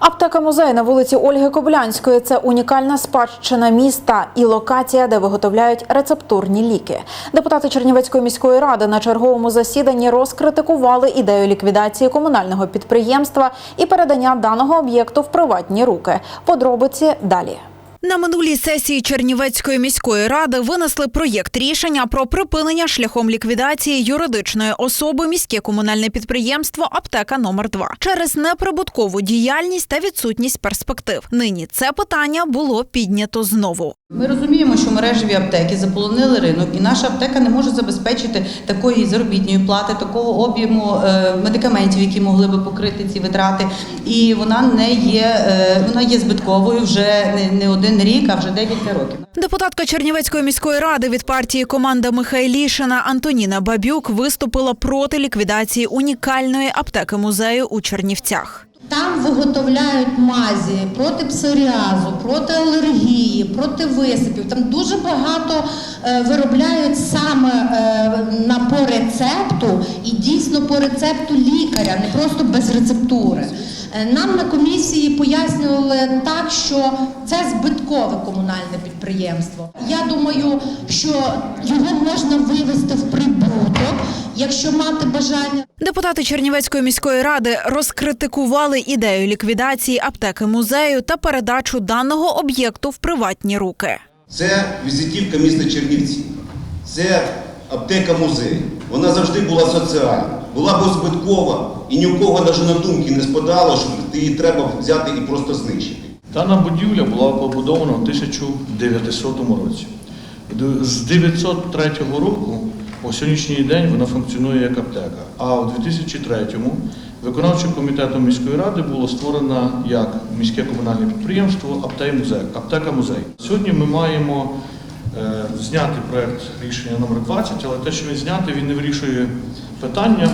Аптека музей на вулиці Ольги Коблянської це унікальна спадщина міста і локація, де виготовляють рецептурні ліки. Депутати Чернівецької міської ради на черговому засіданні розкритикували ідею ліквідації комунального підприємства і передання даного об'єкту в приватні руки. Подробиці далі. На минулій сесії Чернівецької міської ради винесли проєкт рішення про припинення шляхом ліквідації юридичної особи міське комунальне підприємство Аптека номер 2 через неприбуткову діяльність та відсутність перспектив. Нині це питання було піднято знову. Ми розуміємо, що мережеві аптеки заполонили ринок, і наша аптека не може забезпечити такої заробітної плати, такого об'єму е, медикаментів, які могли би покрити ці витрати. І вона не є, е, вона є збитковою вже не, не один рік, а вже декілька років. Депутатка Чернівецької міської ради від партії команда Михайлішина Антоніна Бабюк виступила проти ліквідації унікальної аптеки музею у Чернівцях. Там виготовляють мазі проти псоріазу, проти алергії, проти висипів. Там дуже багато е, виробляють саме е, на по рецепту і дійсно по рецепту лікаря, не просто без рецептури. Е, Нам на комісії пояснювали так, що це збиткове комунальне підприємство. Я думаю, що його можна вивести в прибуток, якщо мати бажання. Депутати Чернівецької міської ради розкритикували ідею ліквідації аптеки музею та передачу даного об'єкту в приватні руки. Це візитівка міста Чернівці. Це аптека музей. Вона завжди була соціальна, була беззбиткова і ні у кого навіть на думки не спадало, що її треба взяти і просто знищити. Дана будівля була побудована в 1900 році. З 903 року по сьогоднішній день вона функціонує як аптека. А у 2003-му виконавчим комітетом міської ради було створено як міське комунальне підприємство «Аптей музей, аптека музей. Сьогодні ми маємо зняти проект рішення номер 20, але те, що він знятий, він не вирішує питання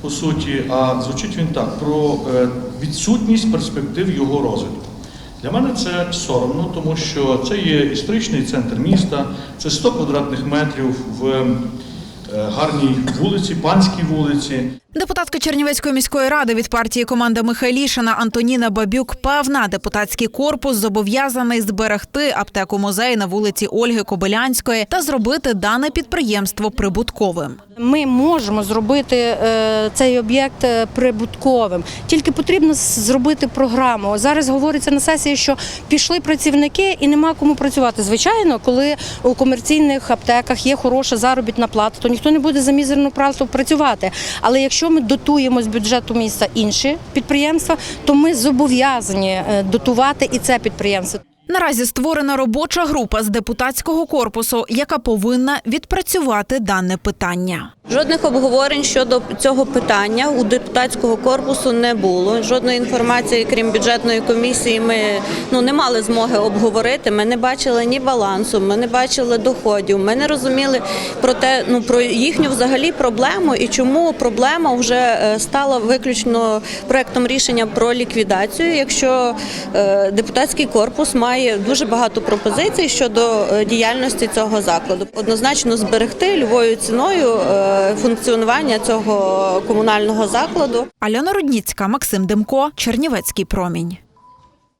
по суті, а звучить він так про е, відсутність перспектив його розвитку. Для мене це соромно, тому що це є історичний центр міста, це 100 квадратних метрів в е, гарній вулиці, панській вулиці. Депутатка Чернівецької міської ради від партії команда Михайлішина Антоніна Бабюк певна, депутатський корпус зобов'язаний зберегти аптеку музей на вулиці Ольги Кобилянської та зробити дане підприємство прибутковим. Ми можемо зробити е, цей об'єкт е, прибутковим. Тільки потрібно зробити програму. Зараз говориться на сесії, що пішли працівники і нема кому працювати. Звичайно, коли у комерційних аптеках є хороша заробітна плата, то ніхто не буде за мізерну плату працювати. Але якщо ми дотуємо з бюджету міста інші підприємства, то ми зобов'язані е, дотувати і це підприємство. Наразі створена робоча група з депутатського корпусу, яка повинна відпрацювати дане питання. Жодних обговорень щодо цього питання у депутатського корпусу не було. Жодної інформації, крім бюджетної комісії, ми ну не мали змоги обговорити. Ми не бачили ні балансу, ми не бачили доходів. Ми не розуміли про те, ну про їхню взагалі проблему і чому проблема вже е, стала виключно проектом рішення про ліквідацію, якщо е, депутатський корпус має дуже багато пропозицій щодо е, діяльності цього закладу. Однозначно зберегти любою ціною е, функціонування цього комунального закладу. Альона Рудніцька, Максим Демко, Чернівецький промінь.